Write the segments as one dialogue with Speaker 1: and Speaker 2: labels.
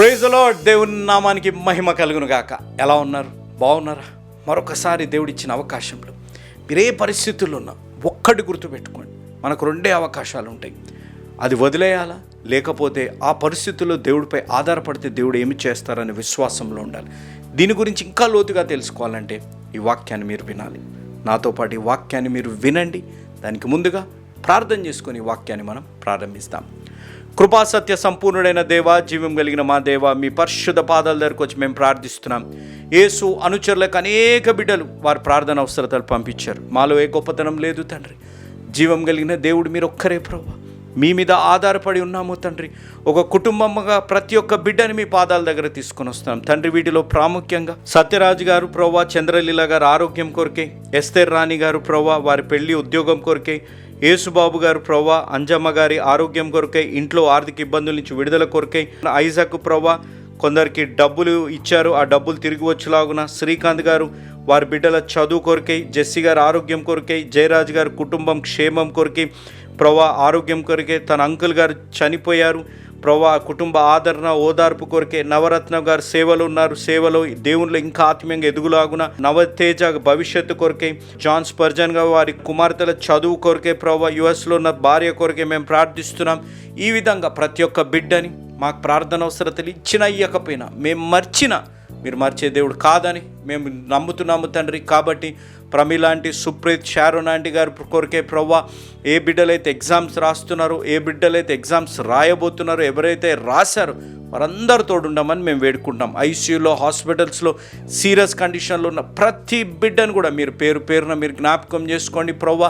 Speaker 1: Praise Lord దేవుని నామానికి మహిమ కలుగును గాక ఎలా ఉన్నారు? బాగున్నారా? మరొకసారి దేవుడిచ్చిన అవకాశంలో. మీరే పరిస్థితుల్లో ఉన్నా ఒక్కటి గుర్తుపెట్టుకోండి. మనకు రెండే అవకాశాలు ఉంటాయి అది వదిలేయాలా? లేకపోతే ఆ పరిస్థితుల్లో దేవుడిపై ఆధారపడితే దేవుడు ఏమి చేస్తారనే విశ్వాసంలో ఉండాలి. దీని గురించి ఇంకా లోతుగా తెలుసుకోవాలంటే ఈ వాక్యాన్ని మీరు వినాలి. నాతో పాటు ఈ వాక్యాన్ని మీరు వినండి. దానికి ముందుగా ప్రార్థన చేసుకొని ఈ వాక్యాన్ని మనం ప్రారంభిస్తాం. కృపా సత్య సంపూర్ణుడైన దేవ జీవం కలిగిన మా దేవ మీ పరిశుద్ధ పాదాల దగ్గరకు వచ్చి మేము ప్రార్థిస్తున్నాం. యేసు అనుచరులకు అనేక బిడ్డలు వారి ప్రార్థన అవసరతలు పంపించారు. మాలో ఏ గొప్పతనం లేదు తండ్రి. జీవం కలిగిన దేవుడు మీరు ఒక్కరే ప్రభు. మీ మీద ఆధారపడి ఉన్నాము తండ్రి. ఒక కుటుంబంగా ప్రతి ఒక్క బిడ్డని మీ పాదాల దగ్గర తీసుకొని వస్తున్నాం. తండ్రి వీటిలో ప్రాముఖ్యంగా సత్యరాజు గారు ప్రవ్వా చంద్రలీల గారు ఆరోగ్యం కొరకే ఎస్తేర్ రాణి గారు ప్రవ్వా వారి పెళ్ళి ఉద్యోగం కొరకే యేసుబాబు గారు ప్రవ్వా అంజమ్మ గారి ఆరోగ్యం కొరకై ఇంట్లో ఆర్థిక ఇబ్బందుల నుంచి విడుదల కొరకై ఐజాక్ ప్రవ్వా కొందరికి డబ్బులు ఇచ్చారు. ఆ డబ్బులు తిరిగి వచ్చేలాగున శ్రీకాంత్ గారు వారి బిడ్డల చదువు కొరకై జెస్సీ గారు ఆరోగ్యం కొరకై జయరాజ్ గారు కుటుంబం క్షేమం కొరకై ప్రవా ఆరోగ్యం కొరకే తన అంకుల్ గారు చనిపోయారు. ప్రవ్వా కుటుంబ ఆదరణ ఓదార్పు కొరకే నవరత్న గారు సేవలు ఉన్నారు. సేవలో దేవుళ్ళు ఇంకా ఆత్మీయంగా ఎదుగులాగున నవతేజ భవిష్యత్తు కొరకే జాన్ స్పర్జన్గా వారి కుమార్తెల చదువు కొరకే ప్రభా యుఎస్లో ఉన్న భార్య కొరకే మేము ప్రార్థిస్తున్నాం. ఈ విధంగా ప్రతి ఒక్క బిడ్డని మాకు ప్రార్థన అవసరతలు ఇచ్చిన ఇయ్యకపోయినా మేము మర్చిన మీరు మర్చే దేవుడు కాదని మేము నమ్ముతున్నాము తండ్రి. కాబట్టి ప్రమిలాంటి సుప్రీత్ షారోన్ ఆంటీ గారి కొరికే ప్రవ్వా ఏ బిడ్డలైతే ఎగ్జామ్స్ రాస్తున్నారో ఏ బిడ్డలైతే ఎగ్జామ్స్ రాయబోతున్నారో ఎవరైతే రాశారో వారందరితో తోడుండమని మేము వేడుకుంటాం ఐసీయూలో హాస్పిటల్స్లో సీరియస్ కండిషన్లో ఉన్న ప్రతి బిడ్డను కూడా మీరు పేరు పేరున మీరు జ్ఞాపకం చేసుకోండి ప్రవ్వా.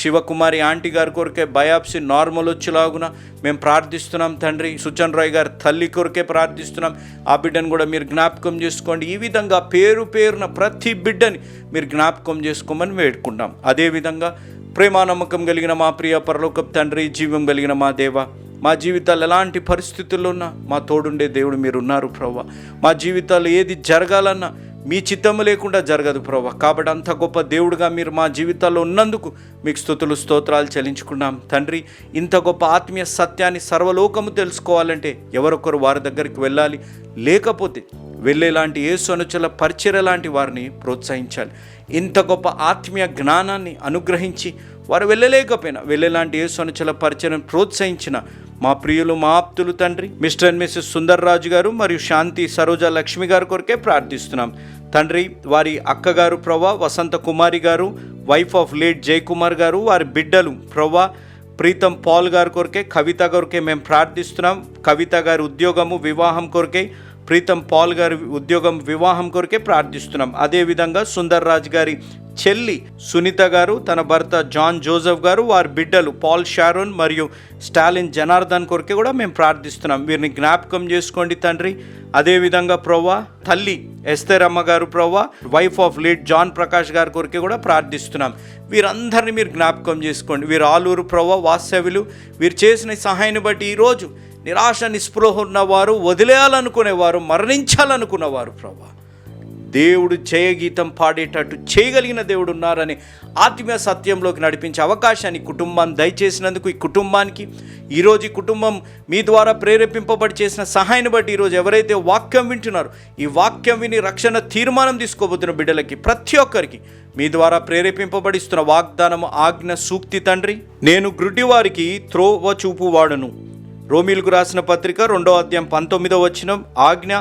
Speaker 1: శివకుమారి ఆంటీ గారి కొరకే బయాప్సీ నార్మల్ వచ్చేలాగున మేము ప్రార్థిస్తున్నాం తండ్రి. సుచన్ రాయ్ గారి తల్లి కొరకే ప్రార్థిస్తున్నాం. ఆ బిడ్డను కూడా మీరు జ్ఞాపకం చేసుకోండి. ఈ విధంగా పేరు పేరున ప్రతి బిడ్డని మీరు జ్ఞాపకం చేసుకోమని వేడుకుంటాం అదేవిధంగా ప్రేమానమ్మకం కలిగిన మా ప్రియ పరలోకపు తండ్రి జీవం కలిగిన మా దేవ మా జీవితాలు ఎలాంటి పరిస్థితుల్లో ఉన్నా మా తోడుండే దేవుడు మీరు ఉన్నారు ప్రవ్వ. మా జీవితాలు ఏది జరగాలన్నా మీ చిత్తము లేకుండా జరగదు ప్రభా. కాబట్టి అంత గొప్ప దేవుడుగా మీరు మా జీవితాల్లో ఉన్నందుకు మీకు స్థుతులు స్తోత్రాలు చెల్లించుకున్నాం. తండ్రి ఇంత గొప్ప ఆత్మీయ సత్యాన్ని సర్వలోకము తెలుసుకోవాలంటే ఎవరొకరు వారి దగ్గరికి వెళ్ళాలి. లేకపోతే వెళ్ళేలాంటి ఏసు అనుచల పరిచయ లాంటి వారిని ప్రోత్సహించాలి. ఇంత గొప్ప ఆత్మీయ జ్ఞానాన్ని అనుగ్రహించి వారు వెళ్ళలేకపోయినా. వెళ్ళేలాంటి యేసు అనుచల పరిచయం ప్రోత్సహించిన మా ప్రియులు మా ఆప్తులు తండ్రి mister and missus Sundar Raju గారు మరియు శాంతి సరోజ లక్ష్మి గారి కొరకే ప్రార్థిస్తున్నాం. తండ్రి వారి అక్కగారు ప్రవ్వా వసంత కుమారి గారు వైఫ్ ఆఫ్ లేట్ జయకుమార్ గారు వారి బిడ్డలు ప్రవ్వా ప్రీతం పాల్ గారి కొరకే కవిత కొరకే మేము ప్రార్థిస్తున్నాం. కవిత గారి ఉద్యోగము వివాహం కొరకే ప్రీతం పాల్ గారి ఉద్యోగం వివాహం కొరకే ప్రార్థిస్తున్నాం. అదేవిధంగా సుందర్ రాజ్ గారి చెల్లి సునీత గారు తన భర్త జాన్ జోసెఫ్ గారు వారి బిడ్డలు పాల్ షారోన్ మరియు స్టాలిన్ జనార్దన్ కొరకే కూడా మేము ప్రార్థిస్తున్నాం. వీరిని జ్ఞాపకం చేసుకోండి తండ్రి. అదేవిధంగా ప్రవ్వా తల్లి ఎస్తేర్ అమ్మ గారు ప్రవ్వా wife of lead John Prakash గారి కొరకే కూడా ప్రార్థిస్తున్నాం. వీరందరినీ మీరు జ్ఞాపకం చేసుకోండి. వీరు ఆలూరు ప్రవ్వా వాస్తవ్యులు వీరు చేసిన సహాయాన్ని బట్టి ఈరోజు నిరాశ నిస్పృహ ఉన్నవారు వదిలేయాలనుకునేవారు మరణించాలనుకున్నవారు ప్రభా దేవుడు జయగీతం పాడేటట్టు చేయగలిగిన దేవుడు ఉన్నారని ఆత్మీయ సత్యంలోకి నడిపించే అవకాశాన్ని కుటుంబం కుటుంబాన్ని దయచేసినందుకు ఈ కుటుంబానికి ఈరోజు ఈ కుటుంబం మీ ద్వారా ప్రేరేపింపబడి చేసిన సహాయాన్ని బట్టి ఈరోజు ఎవరైతే వాక్యం వింటున్నారో ఈ వాక్యం విని రక్షణ తీర్మానం తీసుకోబోతున్న బిడ్డలకి ప్రతి ఒక్కరికి మీ ద్వారా ప్రేరేపింపబడిస్తున్న వాగ్దానము ఆజ్ఞ సూక్తి తండ్రి నేను గ్రుడ్డివారికి త్రోవ చూపు వాడును రోమిల్కు రాసిన పత్రిక రెండో అధ్యాయం పంతొమ్మిదో వచ్చిన ఆజ్ఞ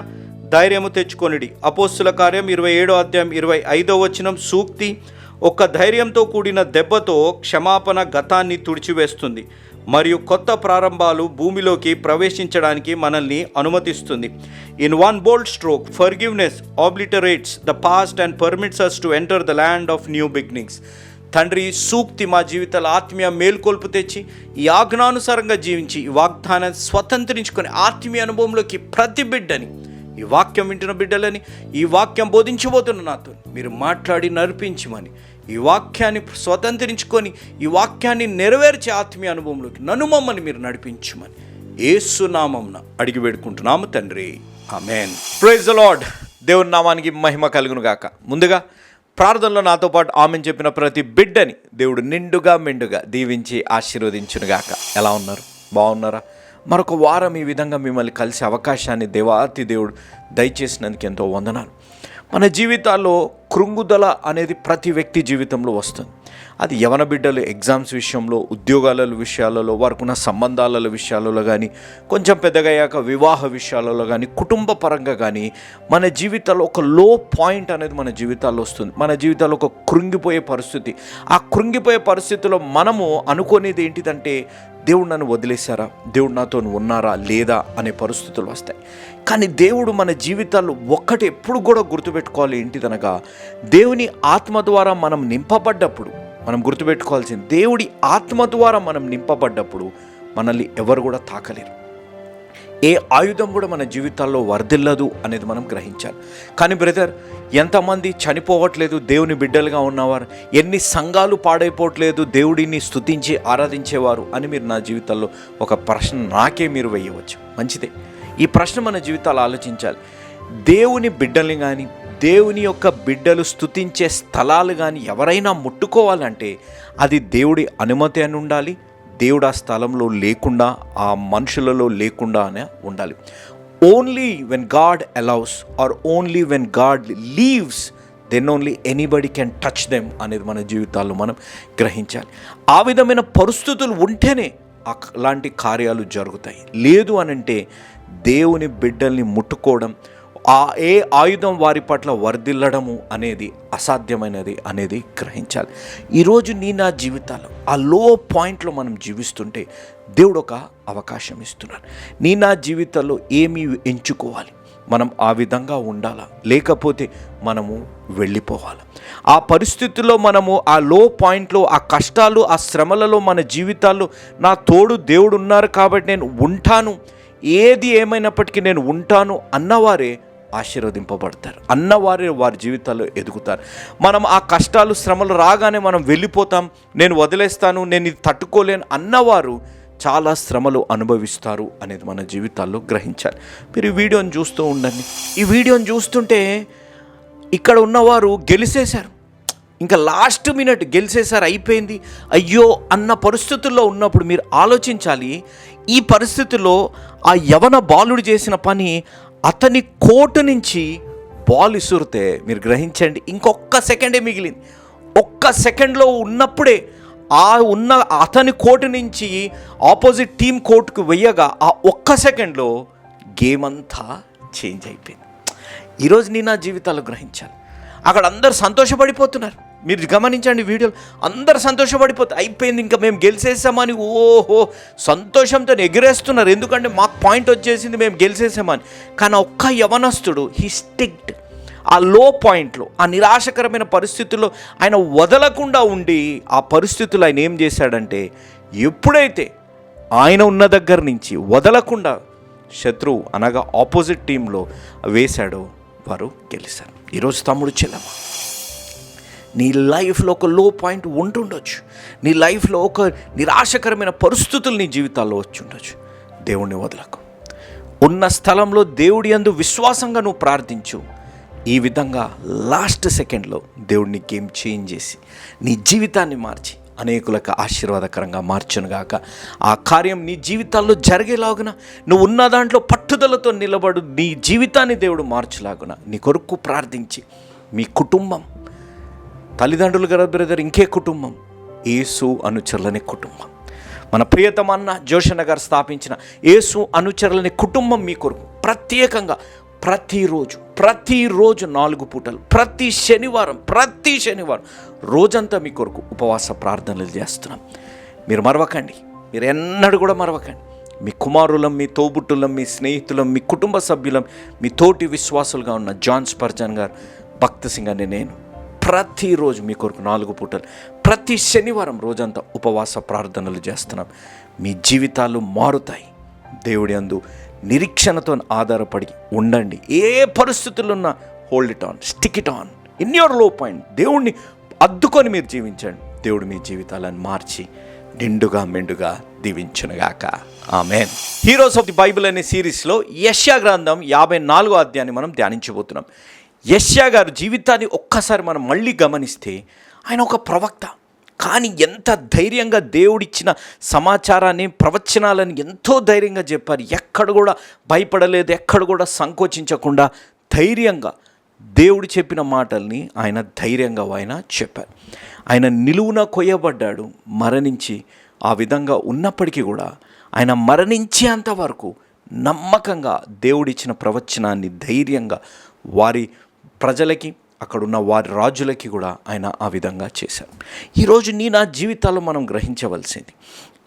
Speaker 1: ధైర్యము తెచ్చుకొనిడి. అపోస్తుల కార్యం ఇరవై ఏడో అధ్యాయం ఇరవై ఐదో వచనం సూక్తి. ఒక ధైర్యంతో కూడిన దెబ్బతో క్షమాపణ గతాన్ని తుడిచివేస్తుంది. మరియు కొత్త ప్రారంభాలు భూమిలోకి ప్రవేశించడానికి మనల్ని అనుమతిస్తుంది. In one bold stroke forgiveness obliterates the past and permits us to enter the land of new beginnings తండ్రి సూక్తి మా జీవితాల ఆత్మీయ మేల్కొల్పు తెచ్చి ఈ ఆజ్ఞానుసారంగా జీవించి ఈ వాగ్దానాన్ని స్వతంత్రించుకొని ఆత్మీయ అనుభవంలోకి ప్రతి బిడ్డని ఈ వాక్యం వింటున్న బిడ్డలని ఈ వాక్యం బోధించబోతున్న నాతో మీరు మాట్లాడి నడిపించమని ఈ వాక్యాన్ని స్వతంత్రించుకొని ఈ వాక్యాన్ని నెరవేర్చే ఆత్మీయ అనుభవంలోకి నన్ను మమ్మల్ని మీరు నడిపించమని ఏసునామంన అడిగి పెడుకుంటున్నాము తండ్రి. ఆమెన్. Praise Lord. దేవుని నామానికి మహిమ కలుగును గాక. ముందుగా ప్రార్థనలో నాతో పాటు ఆమె చెప్పిన ప్రతి బిడ్డని దేవుడు నిండుగా మెండుగా దీవించి ఆశీర్వదించునుగాక ఎలా ఉన్నారు? బాగున్నారా? మరొక వారం ఈ విధంగా మిమ్మల్ని కలిసే అవకాశాన్ని దేవాతి దేవుడు దయచేసినందుకు ఎంతో వందనాలు. మన జీవితాల్లో కృంగుదల అనేది ప్రతి వ్యక్తి జీవితంలో వస్తుంది. అది యవన బిడ్డలు ఎగ్జామ్స్ విషయంలో ఉద్యోగాల విషయాలలో వారికి ఉన్న సంబంధాల విషయాలలో కానీ కొంచెం పెద్దగయ్యాక వివాహ విషయాలలో కానీ కుటుంబ పరంగా కానీ మన జీవితాల్లో ఒక లో పాయింట్ అనేది మన జీవితాల్లో వస్తుంది. మన జీవితాల్లో ఒక కృంగిపోయే పరిస్థితి. ఆ కృంగిపోయే పరిస్థితిలో మనము అనుకునేది ఏంటిదంటే దేవుడు నన్ను వదిలేశారా? దేవుడు నాతో ఉన్నారా? లేదా? అనే పరిస్థితులు వస్తాయి. కానీ దేవుడు మన జీవితాల్లో ఒక్కటి ఎప్పుడు కూడా గుర్తుపెట్టుకోవాలి ఏంటిదనగా దేవుని ఆత్మ ద్వారా మనం నింపబడ్డప్పుడు మనం గుర్తుపెట్టుకోవాల్సింది దేవుడి ఆత్మ ద్వారా మనం నింపబడ్డప్పుడు మనల్ని ఎవరు కూడా తాకలేరు. ఏ ఆయుధం కూడా మన జీవితాల్లో వర్ధిల్లదు అనేది మనం గ్రహించాలి. కానీ బ్రదర్ ఎంతమంది చనిపోవట్లేదు దేవుని బిడ్డలుగా ఉన్నవారు ఎన్ని సంఘాలు పాడైపోవట్లేదు దేవుడిని స్తుతించి ఆరాధించేవారు అని మీరు నా జీవితంలో ఒక ప్రశ్న నాకే మీరు వేయవచ్చు. మంచిదే. ఈ ప్రశ్న మన జీవితాలు ఆలోచించాలి. దేవుని బిడ్డల్ని కానీ దేవుని యొక్క బిడ్డలు స్థుతించే స్థలాలు కానీ ఎవరైనా ముట్టుకోవాలంటే అది దేవుడి అనుమతి అని ఉండాలి. దేవుడు ఆ స్థలంలో లేకుండా ఆ మనుషులలో లేకుండా అనే ఉండాలి. Only when God allows or only when God leaves then only anybody can touch them అనేది మన జీవితాల్లో మనం గ్రహించాలి. ఆ విధమైన పరిస్థితులు ఉంటేనే అలాంటి కార్యాలు జరుగుతాయి. లేదు అనంటే దేవుని బిడ్డల్ని ముట్టుకోవడం ఆ ఏ ఆయుధం వారి పట్ల వర్ధిల్లడము అనేది అసాధ్యమైనది అనేది గ్రహించాలి. ఈరోజు నీ నా జీవితాలు ఆ లో పాయింట్లో మనం జీవిస్తుంటే దేవుడు ఒక అవకాశం ఇస్తున్నాడు. నీ నా జీవితంలో ఏమి ఎంచుకోవాలి? మనం ఆ విధంగా ఉండాలా? లేకపోతే మనము వెళ్ళిపోవాలి? ఆ పరిస్థితుల్లో మనము ఆ లో పాయింట్లో ఆ కష్టాలు ఆ శ్రమలలో మన జీవితాల్లో నా తోడు దేవుడు ఉన్నారు కాబట్టి నేను ఉంటాను. ఏది ఏమైనప్పటికీ నేను ఉంటాను అన్నవారే ఆశీర్వదింపబడతారు. అన్నవారే వారి జీవితాల్లో ఎదుగుతారు. మనం ఆ కష్టాలు శ్రమలు రాగానే మనం వెళ్ళిపోతాం. నేను వదిలేస్తాను నేను ఇది తట్టుకోలేను అన్నవారు చాలా శ్రమలు అనుభవిస్తారు అనేది మన జీవితాల్లో గ్రహించాలి. మీరు ఈ వీడియోని చూస్తూ ఉండండి. ఈ వీడియోని చూస్తుంటే ఇక్కడ ఉన్నవారు గెలిచేశారు ఇంకా లాస్ట్ మినిట్ గెలిచేసారు అయిపోయింది. అయ్యో అన్న పరిస్థితుల్లో ఉన్నప్పుడు మీరు ఆలోచించాలి ఈ పరిస్థితుల్లో ఆ యవన బాలుడు చేసిన పని అతని కోటు నుంచి బాల్ ఇసురితే మీరు గ్రహించండి. ఇంకొక సెకండే మిగిలింది. ఒక్క సెకండ్లో ఉన్నప్పుడే ఆ ఉన్న అతని కోటు నుంచి ఆపోజిట్ టీం కోర్టుకు వెయ్యగా ఆ ఒక్క సెకండ్లో గేమ్ అంతా చేంజ్ అయిపోయింది. ఈరోజు నేను నా జీవితాలు గ్రహించాను అక్కడ అందరు సంతోషపడిపోతున్నారు. మీరు గమనించండి వీడియోలు అందరు సంతోషపడిపోతే అయిపోయింది ఇంకా మేము గెలిచేసామని. ఓహో సంతోషంతో ఎగిరేస్తున్నారు. ఎందుకంటే మాకు పాయింట్ వచ్చేసింది మేము గెలిచేసామని. కానీ ఒక్క యవనస్తుడు హీ స్టిక్డ్ ఆ లో పాయింట్లో ఆ నిరాశకరమైన పరిస్థితుల్లో ఆయన వదలకుండా ఉండి ఆ పరిస్థితులు ఆయన ఏం చేశాడంటే ఎప్పుడైతే ఆయన ఉన్న దగ్గర నుంచి వదలకుండా శత్రువు అనగా ఆపోజిట్ టీంలో వేశాడో వారు గెలిచారు ఈరోజు తమ్ముడు చెల్లమ్మ. నీ లైఫ్లో ఒక లో పాయింట్ ఉంటుండొచ్చు. నీ లైఫ్లో ఒక నిరాశకరమైన పరిస్థితులు నీ జీవితాల్లో వచ్చి ఉండొచ్చు దేవుణ్ణి వదలకు. ఉన్న స్థలంలో దేవుడి అందు విశ్వాసంగా నువ్వు ప్రార్థించు. ఈ విధంగా లాస్ట్ సెకండ్లో దేవుడిని గేమ్ చేంజ్ చేసి నీ జీవితాన్ని మార్చి అనేకులకు ఆశీర్వాదకరంగా మార్చునుగాక ఆ కార్యం నీ జీవితాల్లో జరిగేలాగున నువ్వు ఉన్న దాంట్లో పట్టుదలతో నిలబడు నీ జీవితాన్ని దేవుడు మార్చులాగున నీ కొరకు ప్రార్థించి మీ కుటుంబం తల్లిదండ్రులు కదా బ్రదర్ ఇంకే కుటుంబం. ఏసు అనుచరులనే కుటుంబం. మన ప్రియతమన్న జోషన్న గారు స్థాపించిన ఏసు అనుచరులనే కుటుంబం మీ కొరకు. ప్రత్యేకంగా ప్రతిరోజు ప్రతిరోజు నాలుగు పూటలు ప్రతి శనివారం ప్రతి శనివారం రోజంతా మీ కొరకు ఉపవాస ప్రార్థనలు చేస్తున్నాం. మీరు మరవకండి. మీరు ఎన్నడూ కూడా మరవకండి. మీ కుమారులం మీ తోబుట్టులం మీ స్నేహితులం మీ కుటుంబ సభ్యులం మీ తోటి విశ్వాసులుగా ఉన్న జాన్ స్పర్జన్ గారు భక్త సింగ్ అని నేను ప్రతిరోజు మీ కొరకు నాలుగు పూటలు ప్రతి శనివారం రోజంతా ఉపవాస ప్రార్థనలు చేస్తున్నాం. మీ జీవితాలు మారుతాయి. దేవుడి అందు నిరీక్షణతో ఆధారపడి ఉండండి. ఏ పరిస్థితులున్నా hold it on stick it on in యువర్లో point దేవుణ్ణి అద్దుకొని మీరు జీవించండి. దేవుడు మీ జీవితాలను మార్చి నిండుగా మెండుగా దీవించునుగాక. ఆమె హీరోస్ ఆఫ్ ది బైబిల్ అనే సిరీస్లో యష్యా గ్రంథం యాభై నాలుగో అధ్యాయాన్ని మనం ధ్యానించబోతున్నాం. యష్యా గారి జీవితాన్ని ఒక్కసారి మనం మళ్ళీ గమనిస్తే ఆయన ఒక ప్రవక్త. కానీ ఎంత ధైర్యంగా దేవుడిచ్చిన సమాచారాన్ని ప్రవచనాలని ఎంతో ధైర్యంగా చెప్పారు. ఎక్కడ కూడా భయపడలేదు ఎక్కడ కూడా సంకోచించకుండా ధైర్యంగా దేవుడు చెప్పిన మాటల్ని ఆయన ధైర్యంగా ఆయన చెప్పారు. ఆయన నిలువున కొయ్యబడ్డాడు మరణించి ఆ విధంగా ఉన్నప్పటికీ కూడా ఆయన మరణించేంత వరకు నమ్మకంగా దేవుడిచ్చిన ప్రవచనాన్ని ధైర్యంగా వారి ప్రజలకి అక్కడున్న వారి రాజులకి కూడా ఆయన ఆ విధంగా చేశారు. ఈరోజు నీ నా జీవితాల్లో మనం గ్రహించవలసింది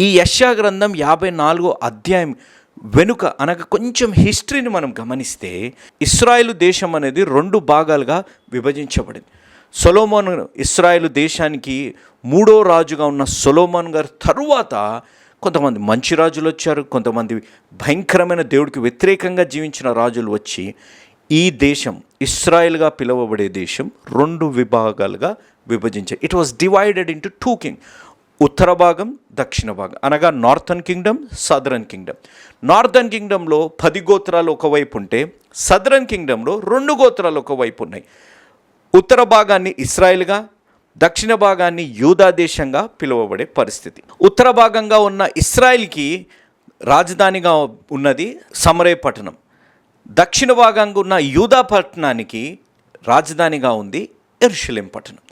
Speaker 1: ఈ యశా గ్రంథం యాభై నాలుగో అధ్యాయం వెనుక అనగా కొంచెం హిస్టరీని మనం గమనిస్తే ఇస్రాయేల్ దేశం అనేది రెండు భాగాలుగా విభజించబడింది. సొలోమోన్ ఇస్రాయేల్ దేశానికి మూడో రాజుగా ఉన్న సొలోమోన్ గారు తరువాత కొంతమంది మంచి రాజులు వచ్చారు కొంతమంది భయంకరమైన దేవుడికి వ్యతిరేకంగా జీవించిన రాజులు వచ్చి ఈ దేశం ఇస్రాయల్గా పిలువబడే దేశం రెండు విభాగాలుగా విభజించారు it was divided into two king ఉత్తర భాగం దక్షిణ భాగం అనగా northern kingdom southern kingdom northern కింగ్డమ్లో పది గోత్రాలు ఒకవైపు ఉంటే సదరన్ కింగ్డమ్లో రెండు గోత్రాలు ఒకవైపు ఉన్నాయి. ఉత్తర భాగాన్ని ఇస్రాయెల్గా దక్షిణ భాగాన్ని యూదా దేశంగా పిలువబడే పరిస్థితి. ఉత్తర భాగంగా ఉన్న ఇస్రాయెల్కి రాజధానిగా ఉన్నది సమరే పట్టణం. దక్షిణ భాగంగా ఉన్న యూదా పట్టణానికి రాజధానిగా ఉంది ఎరుషలేం పట్టణం.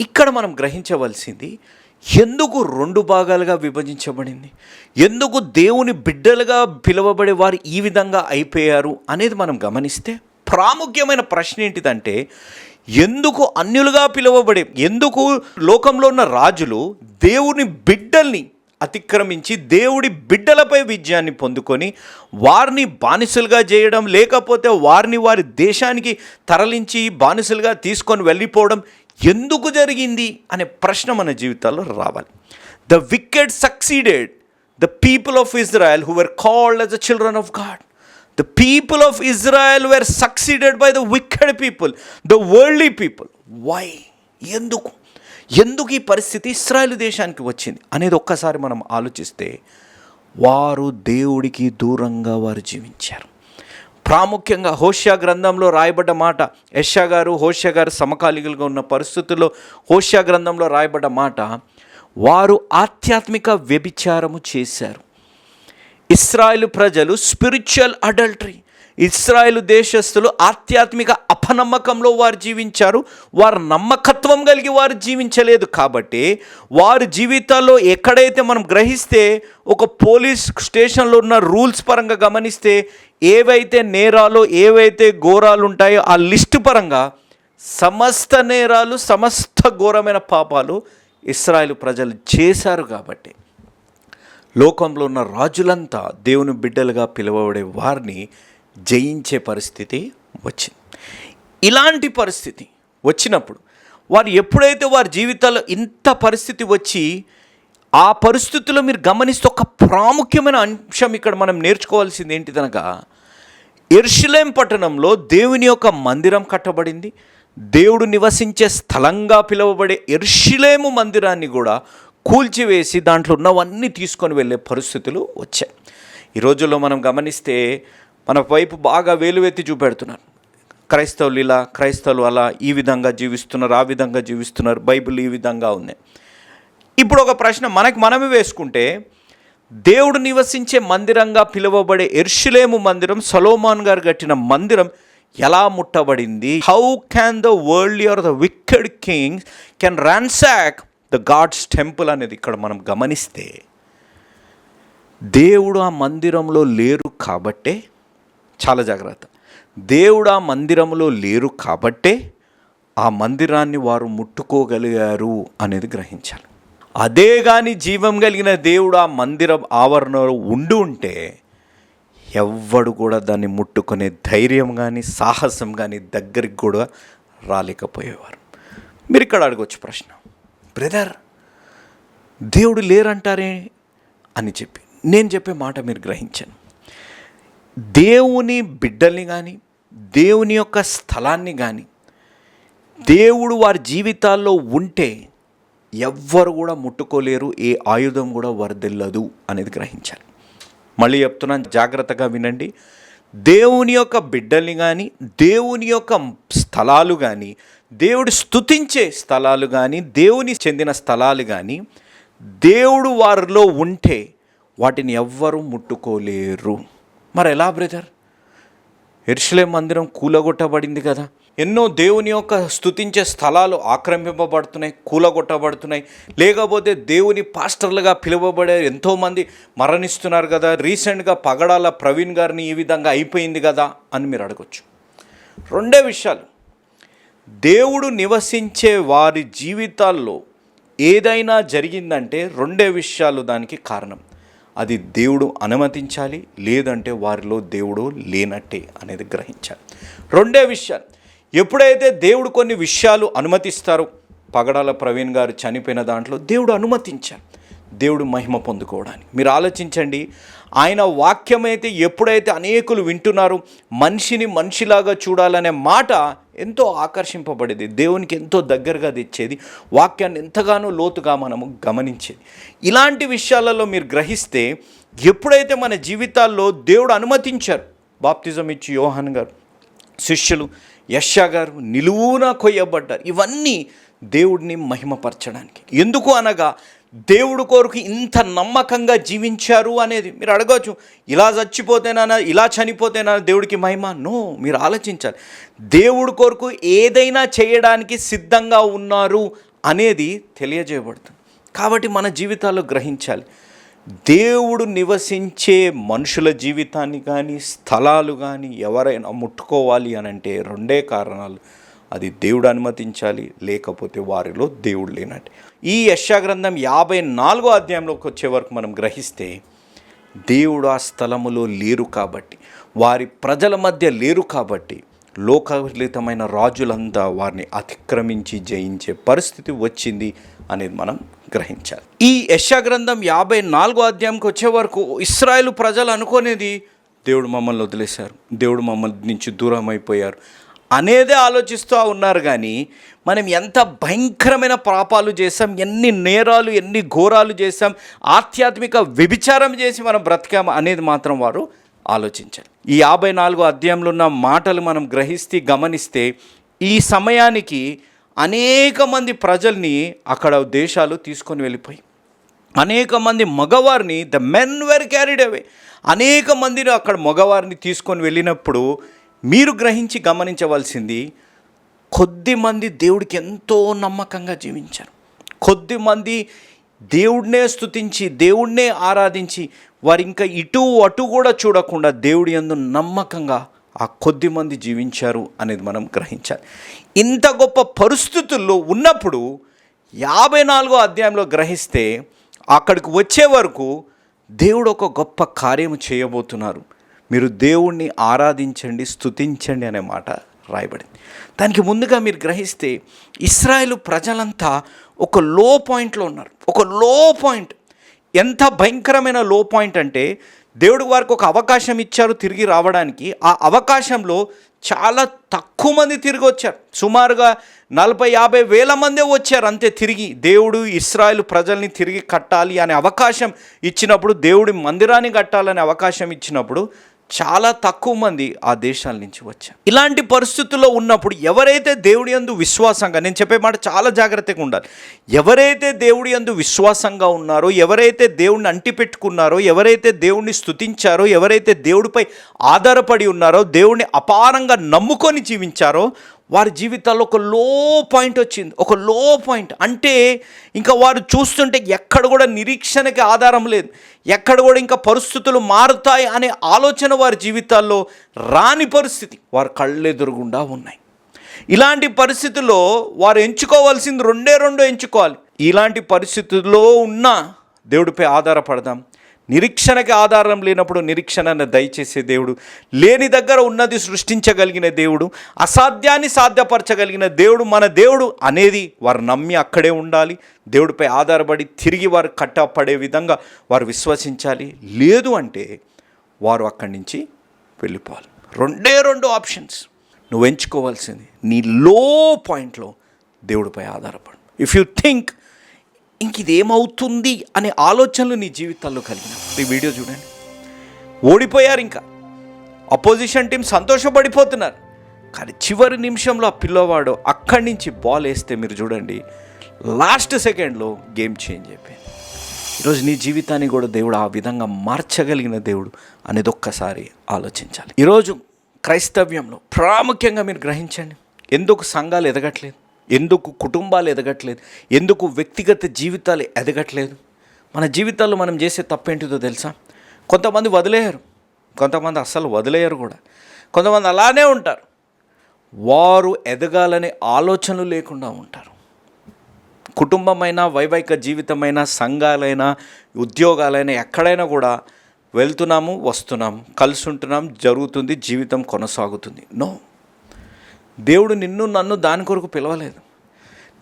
Speaker 1: ఇక్కడ మనం గ్రహించవలసింది ఎందుకు రెండు భాగాలుగా విభజించబడింది? ఎందుకు దేవుని బిడ్డలుగా పిలువబడే వారు ఈ విధంగా అయిపోయారు అనేది మనం గమనిస్తే ప్రాముఖ్యమైన ప్రశ్న ఏంటిదంటే ఎందుకు అన్యులుగా పిలువబడే ఎందుకు లోకంలో ఉన్న రాజులు దేవుని బిడ్డల్ని అతిక్రమించి దేవుడి బిడ్డలపై విజయాన్ని పొందుకొని వారిని బానిసలుగా చేయడం లేకపోతే వారిని వారి దేశానికి తరలించి బానిసలుగా తీసుకొని వెళ్ళిపోవడం ఎందుకు జరిగింది అనే ప్రశ్న మన జీవితాల్లో రావాలి. The wicked succeeded the people of Israel who were called as the children of God the people of Israel were succeeded by the wicked people the worldly people why ఎందుకు? ఎందుకు ఈ పరిస్థితి ఇస్రాయల్ దేశానికి వచ్చింది అనేది ఒక్కసారి మనం ఆలోచిస్తే వారు దేవుడికి దూరంగా వారు జీవించారు. ప్రాముఖ్యంగా హోష్యా గ్రంథంలో రాయబడ్డ మాట యష్యా గారు హోష్యా గారు సమకాలీకులుగా ఉన్న పరిస్థితుల్లో హోష్యా గ్రంథంలో రాయబడ్డ మాట వారు ఆధ్యాత్మిక వ్యభిచారము చేశారు. ఇస్రాయేల్ ప్రజలు స్పిరిచువల్ అడల్టరీ ఇస్రాయేల్ దేశస్థులు ఆధ్యాత్మిక అపనమ్మకంలో వారు జీవించారు. వారు నమ్మకత్వం కలిగి వారు జీవించలేదు కాబట్టి వారి జీవితాల్లో ఎక్కడైతే మనం గ్రహిస్తే ఒక పోలీస్ స్టేషన్లో ఉన్న రూల్స్ పరంగా గమనిస్తే ఏవైతే నేరాలు ఏవైతే ఘోరాలు ఉంటాయో ఆ లిస్టు పరంగా సమస్త నేరాలు సమస్త ఘోరమైన పాపాలు ఇస్రాయేల్ ప్రజలు చేశారు కాబట్టి లోకంలో ఉన్న రాజులంతా దేవుని బిడ్డలుగా పిలువబడే వారిని జయించే పరిస్థితి వచ్చింది. ఇలాంటి పరిస్థితి వచ్చినప్పుడు వారు ఎప్పుడైతే వారి జీవితాల్లో ఇంత పరిస్థితి వచ్చి ఆ పరిస్థితుల్లో మీరు గమనిస్తే ఒక ప్రాముఖ్యమైన అంశం ఇక్కడ మనం నేర్చుకోవాల్సింది ఏంటిదనగా ఎర్షులేం పట్టణంలో దేవుని యొక్క మందిరం కట్టబడింది. దేవుడు నివసించే స్థలంగా పిలువబడే ఎర్షిలేము మందిరాన్ని కూడా కూల్చివేసి దాంట్లో ఉన్నవన్నీ తీసుకొని వెళ్ళే పరిస్థితులు వచ్చాయి. ఈ రోజుల్లో మనం గమనిస్తే మన వైపు బాగా వేలువెత్తి చూపెడుతున్నారు. క్రైస్తవులు ఇలా క్రైస్తవులు అలా ఈ విధంగా జీవిస్తున్నారు ఆ విధంగా జీవిస్తున్నారు బైబిల్ ఈ విధంగా ఉంది. ఇప్పుడు ఒక ప్రశ్న మనకి మనమే వేసుకుంటే దేవుడు నివసించే మందిరంగా పిలువబడే ఎర్షులేము మందిరం సలోమాన్ గారు కట్టిన మందిరం ఎలా ముట్టబడింది? How can the world or the wicked king can ransack the God's temple అనేది ఇక్కడ మనం గమనిస్తే దేవుడు ఆ మందిరంలో లేరు కాబట్టే చాలా జాగ్రత్త. దేవుడు ఆ మందిరంలో లేరు కాబట్టే ఆ మందిరాన్ని వారు ముట్టుకోగలిగారు అనేది గ్రహించాలి. అదే కానీ జీవం కలిగిన దేవుడు ఆ మందిరం ఆవరణలో ఉండి ఉంటే ఎవ్వడు కూడా దాన్ని ముట్టుకునే ధైర్యం కానీ సాహసం కానీ దగ్గరికి కూడా రాలేకపోయేవారు. మీరు ఇక్కడ అడగొచ్చు ప్రశ్న. బ్రదర్ దేవుడు లేరంటారే అని చెప్పి నేను చెప్పే మాట మీరు గ్రహించాను దేవుని బిడ్డల్ని కానీ దేవుని యొక్క స్థలాన్ని కానీ దేవుడు వారి జీవితాల్లో ఉంటే ఎవ్వరు కూడా ముట్టుకోలేరు ఏ ఆయుధం కూడా వర్దిల్లదు అనేది గ్రహించాలి. మళ్ళీ చెప్తున్నాను జాగ్రత్తగా వినండి. దేవుని యొక్క బిడ్డల్ని కానీ దేవుని యొక్క స్థలాలు కానీ దేవుడు స్తుతించే స్థలాలు కానీ దేవుని చెందిన స్థలాలు కానీ దేవుడు వారిలో ఉంటే వాటిని ఎవ్వరూ ముట్టుకోలేరు. మరి ఎలా బ్రదర్? ఎర్షలే మందిరం కూలగొట్టబడింది కదా. ఎన్నో దేవుని యొక్క స్థుతించే స్థలాలు ఆక్రమింపబడుతున్నాయి కూలగొట్టబడుతున్నాయి. లేకపోతే దేవుని పాస్టర్లుగా పిలువబడే ఎంతోమంది మరణిస్తున్నారు కదా. రీసెంట్గా పగడాల ప్రవీణ్ గారిని ఈ విధంగా అయిపోయింది కదా అని మీరు అడగచ్చు. రెండే విషయాలు. దేవుడు నివసించే వారి జీవితాల్లో ఏదైనా జరిగిందంటే రెండే విషయాలు దానికి కారణం. అది దేవుడు అనుమతించాలి లేదంటే వారిలో దేవుడు లేనట్టే అనేది గ్రహించాలి. రెండే విషయాలు. ఎప్పుడైతే దేవుడు కొన్ని విషయాలు అనుమతిస్తారో పగడాల ప్రవీణ్ గారు చనిపోయిన దాంట్లో దేవుడు అనుమతించాడు దేవుడు మహిమ పొందుకోవడానికి. మీరు ఆలోచించండి ఆయన వాక్యమైతే ఎప్పుడైతే అనేకులు వింటున్నారు మనిషిని మనిషిలాగా చూడాలనే మాట ఎంతో ఆకర్షింపబడేది దేవునికి ఎంతో దగ్గరగా తెచ్చేది వాక్యాన్ని ఎంతగానో లోతుగా మనము గమనించేది. ఇలాంటి విషయాలలో మీరు గ్రహిస్తే ఎప్పుడైతే మన జీవితాల్లో దేవుడు అనుమతించారు బాప్తిజం ఇచ్చి యోహాన్ గారు శిష్యులు యశా గారు నిలువునా కొయ్యబడ్డారు ఇవన్నీ దేవుడిని మహిమపరచడానికి. ఎందుకు అనగా దేవుడు కొరకు ఇంత నమ్మకంగా జీవించారు అనేది మీరు అడగవచ్చు. ఇలా చచ్చిపోతేనా ఇలా చనిపోతేనా దేవుడికి మహిమ? నో మీరు ఆలోచించాలి. దేవుడు కొరకు ఏదైనా చేయడానికి సిద్ధంగా ఉన్నారు అనేది తెలియజేయబడుతుంది. కాబట్టి మన జీవితాల్లో గ్రహించాలి. దేవుడు నివసించే మనుషుల జీవితాన్ని కానీ స్థలాలు కానీ ఎవరైనా ముట్టుకోవాలి అని అంటే రెండే కారణాలు. అది దేవుడు అనుమతించాలి లేకపోతే వారిలో దేవుడు లేనట్టు. ఈ యశాగ్రంథం యాభై నాలుగో అధ్యాయంలోకి వచ్చే వరకు మనం గ్రహిస్తే దేవుడు ఆ స్థలములో లేరు కాబట్టి వారి ప్రజల మధ్య లేరు కాబట్టి లోకలితమైన రాజులంతా వారిని అతిక్రమించి జయించే పరిస్థితి వచ్చింది అనేది మనం గ్రహించాలి. ఈ యశాగ్రంథం యాభై నాలుగో అధ్యాయంకి వచ్చే వరకు ఇస్రాయేల్ ప్రజలు అనుకునేది దేవుడు మమ్మల్ని వదిలేశారు. దేవుడు మమ్మల్ని నుంచి దూరం అయిపోయారు అనేదే ఆలోచిస్తూ ఉన్నారు కానీ మనం ఎంత భయంకరమైన పాపాలు చేసాం ఎన్ని నేరాలు ఎన్ని ఘోరాలు చేసాం ఆధ్యాత్మిక వ్యభిచారం చేసి మనం బ్రతికాం అనేది మాత్రం వారు ఆలోచించాలి ఈ యాభై నాలుగో అధ్యాయంలో ఉన్న మాటలు మనం గ్రహిస్తే గమనిస్తే ఈ సమయానికి అనేక మంది ప్రజల్ని అక్కడ దేశాలు తీసుకొని వెళ్ళిపోయి అనేక మంది మగవారిని the men were carried away అనేక మందిని అక్కడ మగవారిని తీసుకొని వెళ్ళినప్పుడు మీరు గ్రహించి గమనించవలసింది కొద్దిమంది దేవుడికి ఎంతో నమ్మకంగా జీవించారు. కొద్ది మంది దేవుడినే స్తుతించి దేవుడినే ఆరాధించి వారు ఇంకా ఇటు అటు కూడా చూడకుండా దేవుడి యందు నమ్మకంగా ఆ కొద్ది మంది జీవించారు అనేది మనం గ్రహించాలి. ఇంత గొప్ప పరిస్థితుల్లో ఉన్నప్పుడు యాభై నాలుగో అధ్యాయంలో గ్రహిస్తే అక్కడికి వచ్చే వరకు దేవుడు ఒక గొప్ప కార్యము చేయబోతున్నారు. మీరు దేవుణ్ణి ఆరాధించండి స్థుతించండి అనే మాట రాయబడింది. దానికి ముందుగా మీరు గ్రహిస్తే ఇస్రాయేల్ ప్రజలంతా ఒక లో పాయింట్లో ఉన్నారు. ఒక లో పాయింట్ ఎంత భయంకరమైన లో పాయింట్ అంటే దేవుడు వారికి ఒక అవకాశం ఇచ్చారు తిరిగి రావడానికి. ఆ అవకాశంలో చాలా తక్కువ మంది తిరిగి వచ్చారు. సుమారుగా నలభై యాభై వేల మందే వచ్చారు అంతే తిరిగి. దేవుడు ఇస్రాయేల్ ప్రజల్ని తిరిగి కట్టాలి అనే అవకాశం ఇచ్చినప్పుడు దేవుడి మందిరాన్ని కట్టాలనే అవకాశం ఇచ్చినప్పుడు చాలా తక్కువ మంది ఆ దేశాల నుంచి వచ్చారు. ఇలాంటి పరిస్థితుల్లో ఉన్నప్పుడు ఎవరైతే దేవుడి యందు విశ్వాసంగా నేను చెప్పే మాట చాలా జాగ్రత్తగా ఉండాలి. ఎవరైతే దేవుడి యందు విశ్వాసంగా ఉన్నారో ఎవరైతే దేవుడిని అంటిపెట్టుకున్నారో ఎవరైతే దేవుణ్ణి స్థుతించారో ఎవరైతే దేవుడిపై ఆధారపడి ఉన్నారో దేవుణ్ణి అపారంగా నమ్ముకొని జీవించారో వారి జీవితాల్లో ఒక లో పాయింట్ వచ్చింది. ఒక లో పాయింట్ అంటే ఇంకా వారు చూస్తుంటే ఎక్కడ కూడా నిరీక్షణకి ఆధారం లేదు. ఎక్కడ కూడా ఇంకా పరిస్థితులు మారుతాయి అనే ఆలోచన వారి జీవితాల్లో రాని పరిస్థితి. వారు కళ్ళెదురుగుండా ఉన్నాయి. ఇలాంటి పరిస్థితుల్లో వారు ఎంచుకోవాల్సింది రెండే రెండు ఎంచుకోవాలి. ఇలాంటి పరిస్థితుల్లో ఉన్న దేవుడిపై ఆధారపడదాం. నిరీక్షణకి ఆధారం లేనప్పుడు నిరీక్షణను దయచేసే దేవుడు. లేని దగ్గర ఉన్నది సృష్టించగలిగిన దేవుడు. అసాధ్యాన్ని సాధ్యపరచగలిగిన దేవుడు మన దేవుడు అనేది వారు నమ్మి అక్కడే ఉండాలి. దేవుడిపై ఆధారపడి తిరిగి వారు కట్టపడే విధంగా వారు విశ్వసించాలి. లేదు అంటే వారు అక్కడి నుంచి వెళ్ళిపోవాలి. రెండే రెండు ఆప్షన్స్. నువ్వు ఎంచుకోవాల్సింది. నీ లో పాయింట్లో దేవుడిపై ఆధారపడు. ఇఫ్ యు థింక్ ఇంక ఇదేమవుతుంది అనే ఆలోచనలు నీ జీవితాల్లో కలిగిన ఈ వీడియో చూడండి. ఓడిపోయారు ఇంకా. అపోజిషన్ టీం సంతోషపడిపోతున్నారు. కానీ చివరి నిమిషంలో ఆ పిల్లవాడు అక్కడి నుంచి బాల్ వేస్తే మీరు చూడండి లాస్ట్ సెకండ్లో గేమ్ చేంజ్ అయిపోయింది. ఈరోజు నీ జీవితాన్ని కూడా దేవుడు ఆ విధంగా మార్చగలిగిన దేవుడు అనేది ఒక్కసారి ఆలోచించాలి. ఈరోజు క్రైస్తవ్యంలో ప్రాముఖ్యంగా మీరు గ్రహించండి. ఎందుకు సంఘాలు ఎదగట్లేదు? ఎందుకు కుటుంబాలు ఎదగట్లేదు? ఎందుకు వ్యక్తిగత జీవితాలు ఎదగట్లేదు? మన జీవితాల్లో మనం చేసే తప్పేంటిదో తెలుసా? కొంతమంది వదిలేయరు. కొంతమంది అస్సలు వదిలేయరు కూడా. కొంతమంది అలానే ఉంటారు. వారు ఎదగాలనే ఆలోచనలు లేకుండా ఉంటారు. కుటుంబమైనా వైవాహిక జీవితమైనా సంఘాలైనా ఉద్యోగాలైనా ఎక్కడైనా కూడా వెళ్తున్నాము వస్తున్నాము కలిసి ఉంటున్నాం జరుగుతుంది జీవితం కొనసాగుతుంది. నో. దేవుడు నిన్ను నన్ను దాని కొరకు పిలవలేదు.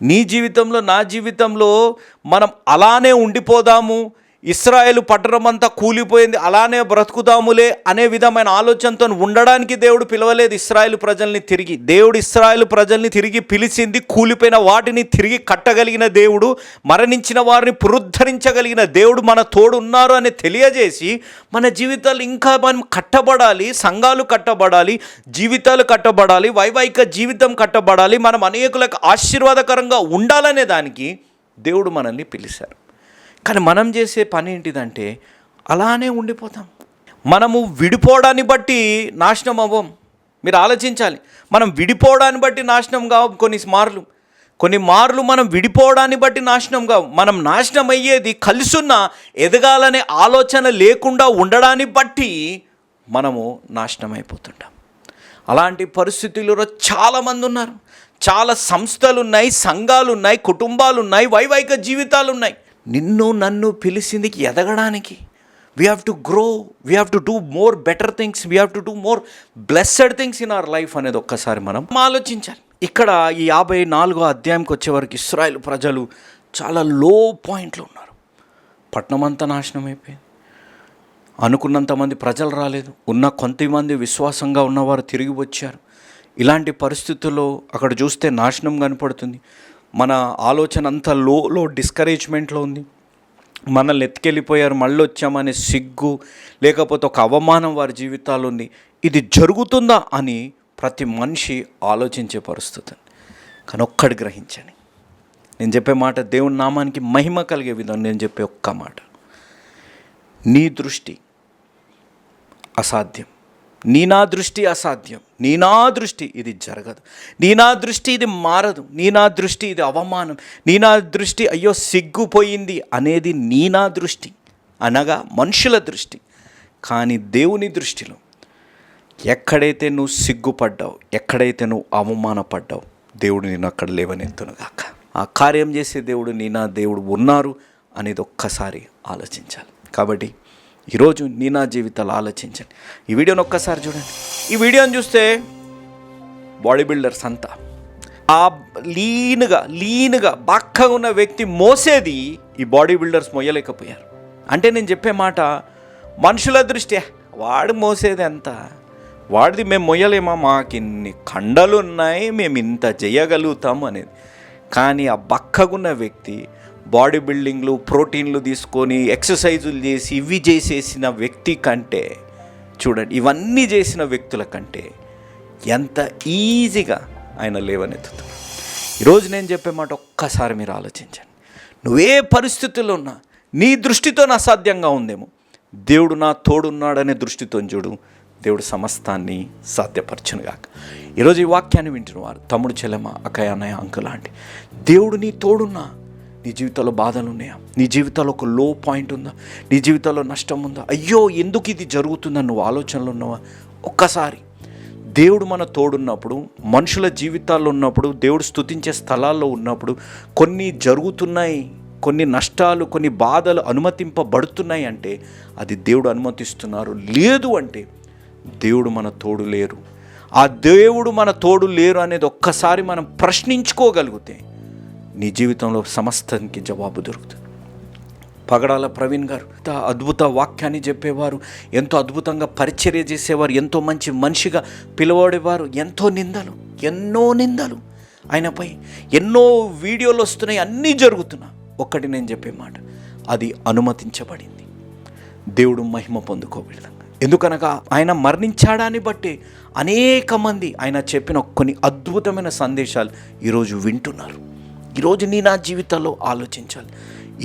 Speaker 1: నీ జీవితంలో నా జీవితంలో మనం అలానే ఉండిపోదాము ఇస్రాయేల్ పట్టణమంతా కూలిపోయింది. అలానే బ్రతుకుదాములే అనే విధమైన ఆలోచనతో ఉండడానికి దేవుడు పిలవలేదు ఇస్రాయేల్ ప్రజల్ని తిరిగి. దేవుడు ఇస్రాయేల్ ప్రజల్ని తిరిగి పిలిచింది కూలిపోయిన వాటిని తిరిగి కట్టగలిగిన దేవుడు మరణించిన వారిని పునరుద్ధరించగలిగిన దేవుడు మన తోడు ఉన్నారు అని తెలియజేసి మన జీవితాలు ఇంకా మనం కట్టబడాలి సంఘాలు కట్టబడాలి జీవితాలు కట్టబడాలి వైవాహిక జీవితం కట్టబడాలి మనం అనేకులకు ఆశీర్వాదకరంగా ఉండాలనే దానికి దేవుడు మనల్ని పిలిచారు కానీ మనం చేసే పని ఏంటిదంటే అలానే ఉండిపోతాం. మనము విడిపోవడాన్ని బట్టి నాశనం అవ్వం. మీరు ఆలోచించాలి. మనం విడిపోవడాన్ని బట్టి నాశనం కావు కొన్ని మార్లు. కొన్ని మార్లు మనం విడిపోవడాన్ని బట్టి నాశనం కావు. మనం నాశనం అయ్యేది కలిసున్న ఎదగాలనే ఆలోచన లేకుండా ఉండడాన్ని బట్టి మనము నాశనం అయిపోతుంటాం. అలాంటి పరిస్థితుల్లో చాలామంది ఉన్నారు. చాలా సంస్థలు ఉన్నాయి సంఘాలు ఉన్నాయి కుటుంబాలు ఉన్నాయి వైవాహిక జీవితాలు ఉన్నాయి. నిన్ను నన్ను పిలిచింది ఎదగడానికి. We have to grow we have to do more better things we have to do more blessed things in our life అనేది ఒక్కసారి మనం ఆలోచించాలి. ఇక్కడ ఈ యాభై నాలుగో అధ్యాయంకి వచ్చే వరకు ఇస్రాయల్ ప్రజలు చాలా లో పాయింట్లో ఉన్నారు. పట్నం అంతా నాశనం అయిపోయింది. అనుకున్నంతమంది ప్రజలు రాలేదు. ఉన్న కొంతమంది విశ్వాసంగా ఉన్నవారు తిరిగి వచ్చారు. ఇలాంటి పరిస్థితుల్లో అక్కడ చూస్తే నాశనం కనపడుతుంది. మన ఆలోచన అంతా లోలో డిస్కరేజ్మెంట్లో ఉంది. మనల్ని ఎత్తుకెళ్ళిపోయారు మళ్ళీ వచ్చామనే సిగ్గు లేకపోతే ఒక అవమానం వారి జీవితాల్లో ఉంది. ఇది జరుగుతుందా అని ప్రతి మనిషి ఆలోచించే పరిస్థితి. కానీ ఒక్కటి గ్రహించని నేను చెప్పే మాట దేవుని నామానికి మహిమ కలిగే విధంగా నేను చెప్పే ఒక్క మాట. నీ దృష్టి అసాధ్యం. నీ నా దృష్టి అసాధ్యం. నీ నా దృష్టి ఇది జరగదు. నీ నా దృష్టి ఇది మారదు. నీ నా దృష్టి ఇది అవమానం. నీ నా దృష్టి అయ్యో సిగ్గుపోయింది అనేది నీ నా దృష్టి అనగా మనుషుల దృష్టి. కానీ దేవుని దృష్టిలో ఎక్కడైతే నువ్వు సిగ్గుపడ్డావు ఎక్కడైతే నువ్వు అవమానపడ్డావు దేవుడు నేను అక్కడ లేవనెత్తునుగాక ఆ కార్యం చేసే దేవుడు నీ నా దేవుడు ఉన్నారు అనేది ఒక్కసారి ఆలోచించాలి. కాబట్టి ఈరోజు నీ నా జీవితాలు ఆలోచించండి. ఈ వీడియోని ఒక్కసారి చూడండి. ఈ వీడియోని చూస్తే బాడీ బిల్డర్స్ అంతా ఆ లీన్గా లీన్గా బక్కగా ఉన్న వ్యక్తి మోసేది ఈ బాడీ బిల్డర్స్ మొయ్యలేకపోయారు. అంటే నేను చెప్పే మాట మనుషుల దృష్ట్యా వాడు మోసేది ఎంత? వాడిది మేము మొయ్యలేమా? మాకు ఇన్ని కండలు ఉన్నాయి మేము ఇంత చేయగలుగుతాము అనేది. కానీ ఆ బక్కగున్న వ్యక్తి బాడీ బిల్డింగ్లు ప్రోటీన్లు తీసుకొని ఎక్సర్సైజులు చేసి ఇవి చేసేసిన వ్యక్తి కంటే చూడండి ఇవన్నీ చేసిన వ్యక్తుల కంటే ఎంత ఈజీగా ఆయన లేవనెత్తుతున్నాడు ఈరోజు నేను చెప్పే మాట ఒక్కసారి మీరు ఆలోచించండి. నువ్వే పరిస్థితుల్లో ఉన్నా నీ దృష్టితో అసాధ్యంగా ఉందేమో. దేవుడు నా తోడున్నాడనే దృష్టితో చూడు దేవుడు సమస్తాన్ని సాధ్యపరచునుగాక ఈరోజు ఈ వాక్యాన్ని వింటున్న వారు తమ్ముడు చెల్లెమ్మ అక్కయ్య అన్నయ్య అంకుల్ లాంటి దేవుడు నీ తోడున్నా నీ జీవితంలో బాధలు ఉన్నాయా? నీ జీవితంలో ఒక లో పాయింట్ ఉందా? నీ జీవితంలో నష్టం ఉందా? అయ్యో ఎందుకు ఇది జరుగుతుందని నువ్వు ఆలోచనలు ఉన్నావా? ఒక్కసారి. దేవుడు మన తోడున్నప్పుడు మనుషుల జీవితాల్లో ఉన్నప్పుడు దేవుడు స్తుతించే స్థలాల్లో ఉన్నప్పుడు కొన్ని జరుగుతున్నాయి కొన్ని నష్టాలు కొన్ని బాధలు అనుమతింపబడుతున్నాయి అంటే అది దేవుడు అనుమతిస్తున్నారు. లేదు అంటే దేవుడు మన తోడు లేరు. ఆ దేవుడు మన తోడు లేరు అనేది ఒక్కసారి మనం ప్రశ్నించుకోగలిగితే నీ జీవితంలో సమస్తానికి జవాబు దొరుకుతుంది. పగడాల ప్రవీణ్ గారు ఎంత అద్భుత వాక్యాన్ని చెప్పేవారు ఎంతో అద్భుతంగా పరిచర్య చేసేవారు ఎంతో మంచి మనిషిగా పిలువడేవారు ఎంతో నిందలు ఎన్నో నిందలు. ఆయనపై ఎన్నో వీడియోలు వస్తున్నాయి అన్నీ జరుగుతున్నా ఒక్కటి నేను చెప్పే మాట అది అనుమతించబడింది. దేవుడు మహిమ పొందుకోబడదాం ఎందుకనగా ఆయన మరణించాడాన్ని బట్టి అనేక మంది ఆయన చెప్పిన కొన్ని అద్భుతమైన సందేశాలు ఈరోజు వింటున్నారు. ఈరోజు నీ నా జీవితంలో ఆలోచించాలి.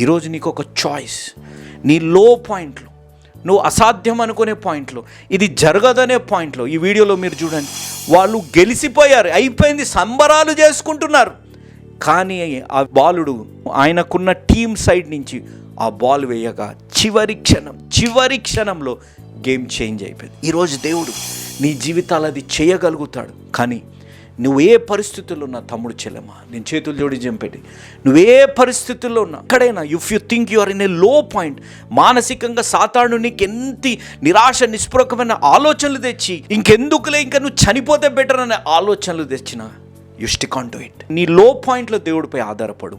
Speaker 1: ఈరోజు నీకు ఒక చాయిస్ నీ లో పాయింట్లు నువ్వు అసాధ్యం అనుకునే పాయింట్లో ఇది జరగదనే పాయింట్లో ఈ వీడియోలో మీరు చూడండి. వాళ్ళు గెలిచిపోయారు అయిపోయింది సంబరాలు చేసుకుంటున్నారు. కానీ ఆ బాలుడు ఆయనకున్న టీం సైడ్ నుంచి ఆ బాల్ వేయగా చివరి క్షణం చివరి క్షణంలో గేమ్ చేంజ్ అయిపోయింది. ఈరోజు దేవుడు నీ జీవితాలు అది చేయగలుగుతాడు. కానీ నువ్వు ఏ పరిస్థితుల్లో ఉన్నా తమ్ముడు చెల్లెమ్మా నేను చేతులు జోడి చెంపెట్టి నువ్వే పరిస్థితుల్లో ఉన్నా ఎక్కడైనా if you think you are in a low point మానసికంగా సాతాను నీకు ఎంత నిరాశ నిస్పృహకమైన ఆలోచనలు తెచ్చి ఇంకెందుకులే ఇంకా నువ్వు చనిపోతే బెటర్ అనే ఆలోచనలు తెచ్చిన you stick on to it నీ లో పాయింట్లో దేవుడిపై ఆధారపడు.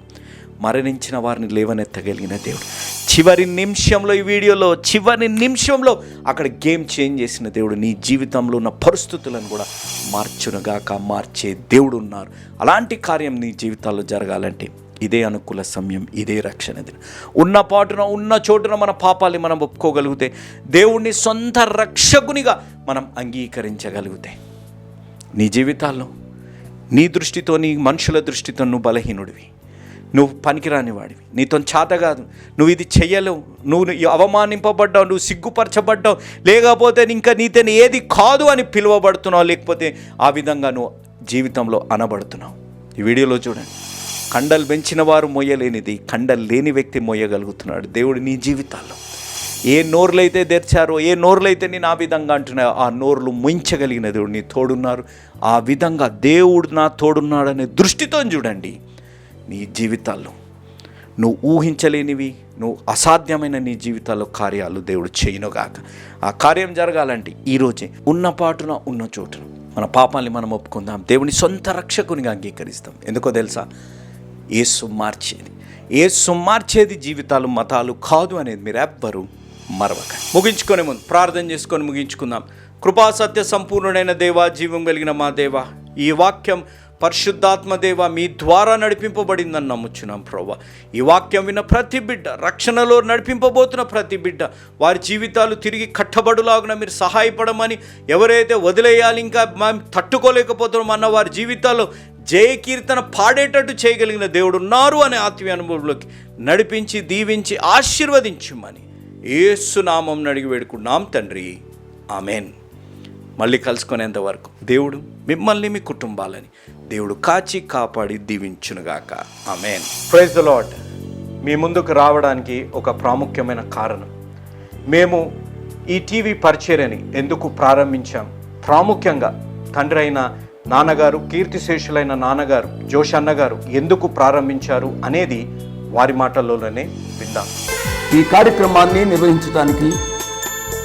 Speaker 1: మరణించిన వారిని లేవనెత్తగలిగిన దేవుడు. చివరి నిమిషంలో ఈ వీడియోలో చివరి నిమిషంలో అక్కడ గేమ్ చేంజ్ చేసిన దేవుడు నీ జీవితంలో ఉన్న పరిస్థితులను కూడా మార్చునుగాక మార్చే దేవుడు ఉన్నారు. అలాంటి కార్యం నీ జీవితాల్లో జరగాలంటే ఇదే అనుకూల సమయం ఇదే రక్షణ దినం. ఉన్న పాటున ఉన్న చోటున మన పాపాలని మనం ఒప్పుకోగలిగితే దేవుణ్ణి సొంత రక్షకునిగా మనం అంగీకరించగలిగితే నీ జీవితాల్లో నీ దృష్టితో నీ మనుషుల దృష్టితో నువ్వు బలహీనుడివి. నువ్వు పనికిరాని వాడివి నీతో చేత కాదు. నువ్వు ఇది చెయ్యలేవు. నువ్వు అవమానింపబడ్డావు. నువ్వు సిగ్గుపరచబడ్డావు. లేకపోతే ఇంకా నీతోని ఏది కాదు అని పిలువబడుతున్నావు. లేకపోతే ఆ విధంగా నువ్వు జీవితంలో అనబడుతున్నావు. ఈ వీడియోలో చూడండి. కండలు పెంచిన వారు మొయ్యలేనిది కండలు లేని వ్యక్తి మొయ్యగలుగుతున్నాడు. దేవుడు నీ జీవితాల్లో ఏ నోర్లైతే తెరిచారో ఏ నోర్లైతే నేను ఆ విధంగా అంటున్నాయో ఆ నోర్లు ముంచగలిగిన దేవుడు నీ తోడున్నారు. ఆ విధంగా దేవుడు నా తోడున్నాడనే దృష్టితో చూడండి. నీ జీవితాల్లో. నువ్వు ఊహించలేనివి నువ్వు అసాధ్యమైన నీ జీవితాల్లో కార్యాలు దేవుడు చేయనుగాక ఆ కార్యం జరగాలంటే ఈరోజే ఉన్న పాటున ఉన్న చోటున మన పాపాల్ని మనం ఒప్పుకుందాం. దేవుని సొంత రక్షకునిగా అంగీకరిస్తాం. ఎందుకో తెలుసా? ఏసు మార్చేది. ఏసు మార్చేది జీవితాలు మతాలు కాదు అనేది మీరు ఎవ్వరు మరవక. ముగించుకొని ముందు ప్రార్థన చేసుకొని ముగించుకుందాం. కృపా సత్య సంపూర్ణుడైన దేవా జీవం కలిగిన మా దేవా ఈ వాక్యం పరిశుద్ధాత్మదేవ మీ ద్వారా నడిపింపబడిందని నమ్ముచున్నాం ప్రభా ఈ వాక్యం విన్న ప్రతి బిడ్డ రక్షణలో నడిపింపబోతున్న ప్రతి బిడ్డ వారి జీవితాలు తిరిగి కట్టబడులాగున మీరు సహాయపడమని ఎవరైతే వదిలేయాలి ఇంకా మేము తట్టుకోలేకపోతున్నాం అన్న వారి జీవితాల్లో జయ కీర్తన పాడేటట్టు చేయగలిగిన దేవుడు ఉన్నారు అనే ఆత్మీయ అనుభవంలోకి నడిపించి దీవించి ఆశీర్వదించుమని ఏసునామం అడిగి వేడుకున్నాం తండ్రి. ఆమెన్. మళ్ళీ కలుసుకునేంత వరకు దేవుడు మిమ్మల్ని మీ కుటుంబాలని దేవుడు కాచి కాపాడి దీవించునుగాక. ఆమెన్. ప్రైజ్ ద లాడ్ మీ ముందుకు రావడానికి ఒక ప్రాముఖ్యమైన కారణం. మేము ఈ టీవీ పరిచర్యని ఎందుకు ప్రారంభించాం? ప్రాముఖ్యంగా తండ్రి అయిన నాన్నగారు కీర్తిశేషులైన నాన్నగారు జోష్ అన్నగారు ఎందుకు ప్రారంభించారు అనేది వారి మాటల్లోనే విందాం.
Speaker 2: ఈ కార్యక్రమాన్ని నిర్వహించడానికి